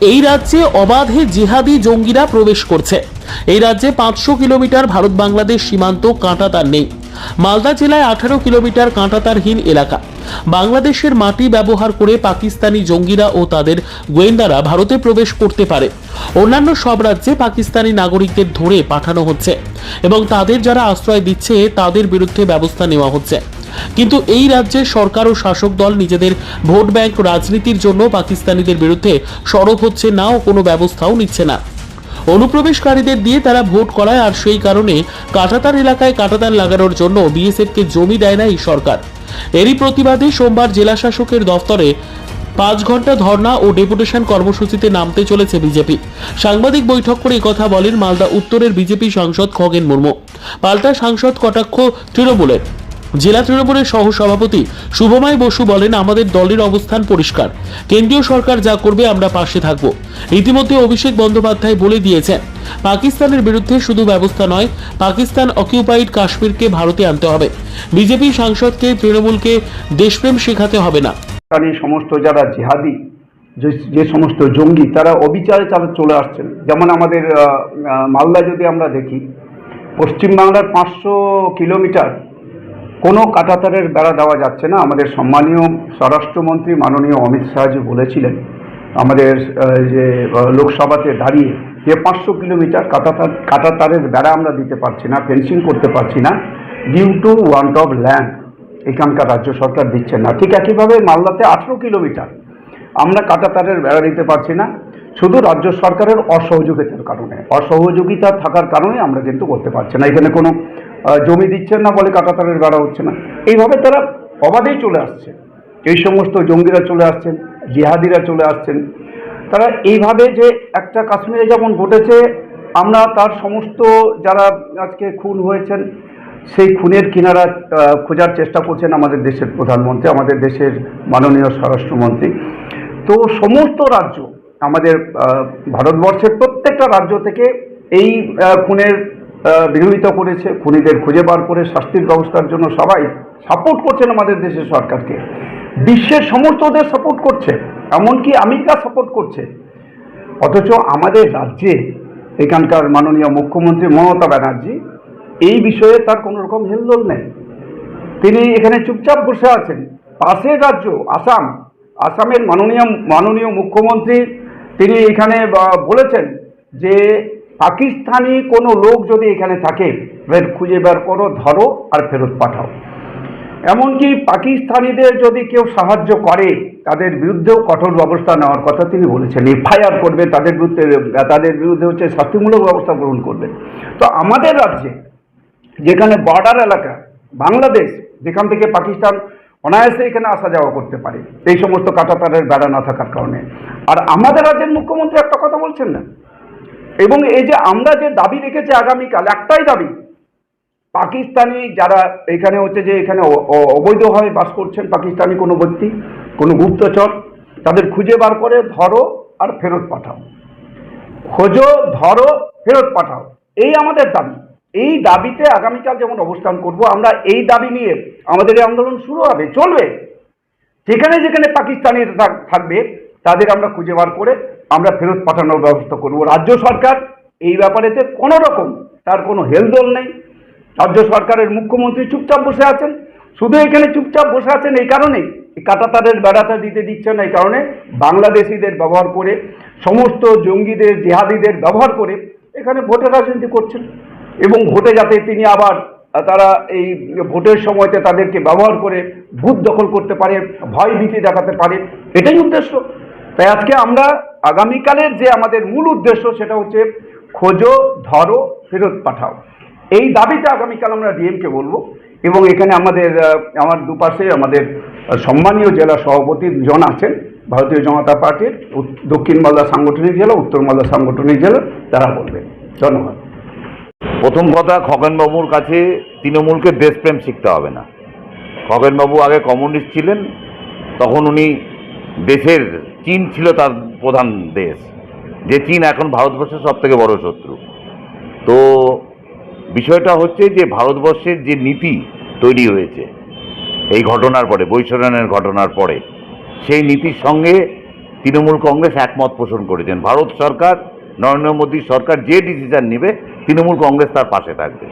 এই রাজ্যে অবাধে জিহাদি জঙ্গিরা প্রবেশ করছে। এই রাজ্যে পাঁচশো কিলোমিটার ভারত বাংলাদেশ সীমান্ত কাঁটাতার নেই। মালদা জেলায় আঠারো কিলোমিটার কাঁটাতারহীন এলাকা। বাংলাদেশের মাটি ব্যবহার করে পাকিস্তানি জঙ্গিরা ও তাদের গোয়েন্দারা ভারতে প্রবেশ করতে পারে। অন্যান্য সব রাজ্যে পাকিস্তানি নাগরিকদের ধরে পাঠানো হচ্ছে এবং তাদের যারা আশ্রয় দিচ্ছে, তাদের বিরুদ্ধে ব্যবস্থা নেওয়া হচ্ছে। কিন্তু এই রাজ্যের সরকার ও শাসক দল নিজেদের ভোট ব্যাংক রাজনীতির জন্য পাকিস্তানিদের বিরুদ্ধে সরব হচ্ছে না ও কোনো ব্যবস্থাও নিচ্ছে না। অনুপ্রবেশকারীদের দিয়ে তারা ভোট করায় আর সেই কারণে কাটাতার এলাকায় কাটাতার লাগানোর জন্য বিএসএফকে জমি দেয় না এই সরকার। এরই প্রতিবাদে সোমবার জেলা শাসকের দফতরে পাঁচ ঘণ্টা ধর্ণা ও ডেপুটেশন কর্মসূচিতে নামতে চলেছে বিজেপি। সাংবাদিক বৈঠক করে কথা বলেন মালদা উত্তরের বিজেপি সাংসদ খগেন মুর্মু। পাল্টা সাংসদ কটাক্ষ তৃণমূলের। জেলা তৃণমূলের সহ সভাপতি শুভময় বসু বলেন, আমাদের দলের অবস্থান পরিষ্কার। কেন্দ্রীয় সরকার যা করবে আমরা পাশে থাকব। ইতিমধ্যে অভিষেক বন্দ্যোপাধ্যায় বলে দিয়েছেন, পাকিস্তানের বিরুদ্ধে শুধু ব্যবস্থা নয়, পাকিস্তান অকিউপাইড কাশ্মীরকে ভারতে আনতে হবে। বিজেপি সাংসদকে, তৃণমূলকে দেশপ্রেম শেখাতে হবে না। সমস্ত যারা জিহাদি, যে সমস্ত জঙ্গি, তারা অবিচারে তারা চলে আসছেন। যেমন আমাদের মালদা যদি আমরা দেখি, পশ্চিমবাংলার পাঁচশো কিলোমিটার কোনো কাটাতারের বেড়া দেওয়া যাচ্ছে না। আমাদের সম্মানীয় স্বরাষ্ট্রমন্ত্রী মাননীয় অমিত শাহজি বলেছিলেন, আমাদের যে লোকসভাতে দাঁড়িয়ে যে পাঁচশো কিলোমিটার কাটাতার, কাটাতারের বেড়া আমরা দিতে পারছি না, ফেন্সিং করতে পারছি না due to want of land এখানকার রাজ্য সরকার দিচ্ছে না। ঠিক একইভাবে মালদাতে আঠেরো কিলোমিটার আমরা কাটাতারের বেড়া দিতে পারছি না, শুধু রাজ্য সরকারের অসহযোগিতার কারণে। অসহযোগিতা থাকার কারণে আমরা কিন্তু করতে পারছি না। এখানে কোনো জমি দিচ্ছেন না বলে কাটাতারের বেড়া হচ্ছে না। এইভাবে তারা অবাধেই চলে আসছে। এই সমস্ত জঙ্গিরা চলে আসছেন, জিহাদিরা চলে আসছেন। তারা এইভাবে যে একটা কাশ্মীরে যেমন ঘটেছে, আমরা তার সমস্ত যারা আজকে খুন হয়েছেন, সেই খুনের কিনারা খোঁজার চেষ্টা করছেন আমাদের দেশের প্রধানমন্ত্রী, আমাদের দেশের মাননীয় স্বরাষ্ট্রমন্ত্রী। তো সমস্ত রাজ্য, আমাদের ভারতবর্ষের প্রত্যেকটা রাজ্য থেকে এই খুনের বিরোধিতা করেছে, খুনিদের খুঁজে বার করে শাস্তির ব্যবস্থার জন্য সবাই সাপোর্ট করছেন আমাদের দেশের সরকারকে। বিশ্বের সমস্ত দেশ সাপোর্ট করছে, এমনকি আমেরিকা সাপোর্ট করছে। অথচ আমাদের রাজ্যে এখানকার মাননীয় মুখ্যমন্ত্রী মমতা ব্যানার্জি এই বিষয়ে তার কোনো রকম হেলদোল নেই। তিনি এখানে চুপচাপ বসে আছেন। পাশের রাজ্য, আসাম, আসামের মাননীয় মাননীয় মুখ্যমন্ত্রী তিনি এখানে বলেছেন যে পাকিস্তানি কোনো লোক যদি এখানে থাকে, এবার খুঁজে বের করো, ধরো আর ফেরত পাঠাও। এমনকি পাকিস্তানিদের যদি কেউ সাহায্য করে, তাদের বিরুদ্ধেও কঠোর ব্যবস্থা নেওয়ার কথা তিনি বলেছেন। এফআইআর করবে, তাদের বিরুদ্ধে তাদের বিরুদ্ধে হচ্ছে শাস্তিমূলক ব্যবস্থা গ্রহণ করবে। তো আমাদের রাজ্যে, যেখানে বর্ডার এলাকা, বাংলাদেশ, যেখান থেকে পাকিস্তান অনায়াসে এখানে আসা যাওয়া করতে পারে, এই সমস্ত কাটাতারের বেড়া না থাকার কারণে। আর আমাদের রাজ্যের মুখ্যমন্ত্রী একটা কথা বলছেন না? এবং এই যে আমরা যে দাবি রেখেছি আগামীকাল, একটাই দাবি, পাকিস্তানি যারা এখানে হচ্ছে যে এখানে অবৈধভাবে বাস করছেন, পাকিস্তানি কোনো ব্যক্তি, কোনো গুপ্তচর, তাদের খুঁজে বার করে ধরো আর ফেরত পাঠাও। খোঁজো, ধরো, ফেরত পাঠাও। এই আমাদের দাবি। এই দাবিতে আগামীকাল যেমন অবস্থান করব, আমরা এই দাবি নিয়ে আমাদের এই আন্দোলন শুরু হবে, চলবে। যেখানে যেখানে পাকিস্তানি থাক- থাকবে তাদের আমরা খুঁজে বার করে আমরা ফেরত পাঠানোর ব্যবস্থা করব। রাজ্য সরকার এই ব্যাপারেতে কোনো রকম তার কোনো হেলদোল নেই। রাজ্য সরকারের মুখ্যমন্ত্রী চুপচাপ বসে আছেন। শুধু এখানে চুপচাপ বসে আছেন এই কারণেই কাটাতারের বেড়াটা দিতে দিচ্ছে না এই কারণে বাংলাদেশিদের ব্যবহার করে, সমস্ত জঙ্গিদের, জেহাদিদের ব্যবহার করে এখানে ভোটের রাজনীতি করছেন। এবং ভোটে যাতে তিনি আবার তারা এই ভোটের সময়তে তাদেরকে ব্যবহার করে ভূত দখল করতে পারে ভয় ভীতি দেখাতে পারে, এটাই উদ্দেশ্য। তাই আজকে আমরা আগামীকালের যে আমাদের মূল উদ্দেশ্য সেটা হচ্ছে খোঁজো, ধরো, ফেরত পাঠাও। এই দাবিতে আগামীকাল আমরা ডিএমকে বলব এবং এখানে আমাদের আমার দুপাশে আমাদের সম্মানীয় জেলা সভাপতি জন আছেন, ভারতীয় জনতা পার্টির দক্ষিণ মালদা সাংগঠনিক জেলা, উত্তর মালদা সাংগঠনিক জেলা, তারা বলবেন। ধন্যবাদ। প্রথম কথা, খগেনবাবুর কাছে তৃণমূলকে দেশপ্রেম শিখতে হবে না। খগেনবাবু আগে কমিউনিস্ট ছিলেন, তখন উনি দেশের চীন ছিল তার প্রধান দেশ। যে চীন এখন ভারতবর্ষের সব থেকে বড় শত্রু। তো বিষয়টা হচ্ছে যে ভারতবর্ষের যে নীতি তৈরি হয়েছে, এই ঘটনার পরে, বৈশরণের ঘটনার পরে, সেই নীতির সঙ্গে তৃণমূল কংগ্রেস একমত পোষণ করেছেন। ভারত সরকার, নরেন্দ্র মোদী সরকার যে ডিসিশন নেবে, তৃণমূল কংগ্রেস তার পাশে থাকবে।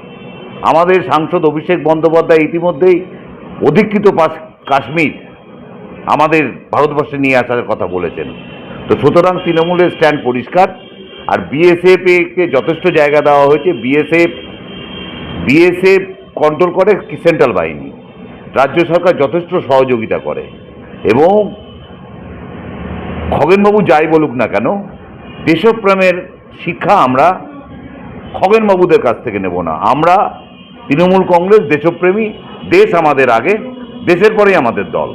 আমাদের সাংসদ অভিষেক বন্দ্যোপাধ্যায় ইতিমধ্যেই অধিকৃত কাশ্মীর আমাদের ভারতবর্ষে নিয়ে আসার কথা বলেছেন। তো সুতরাং তৃণমূলের স্ট্যান্ড পরিষ্কার, আর বিএসএফকে যথেষ্ট জায়গা দেওয়া হয়েছে। বিএসএফ বিএসএফ কন্ট্রোল করে সেন্ট্রাল বাহিনী। রাজ্য সরকার যথেষ্ট সহযোগিতা করে। এবং খগেনবাবু যাই বলুক না কেন, দেশপ্রেমের শিক্ষা আমরা খগেনবাবুদের কাছ থেকে নেব না। আমরা তৃণমূল কংগ্রেস, দেশপ্রেমী, দেশ আমাদের আগে, দেশের পরেই আমাদের দল।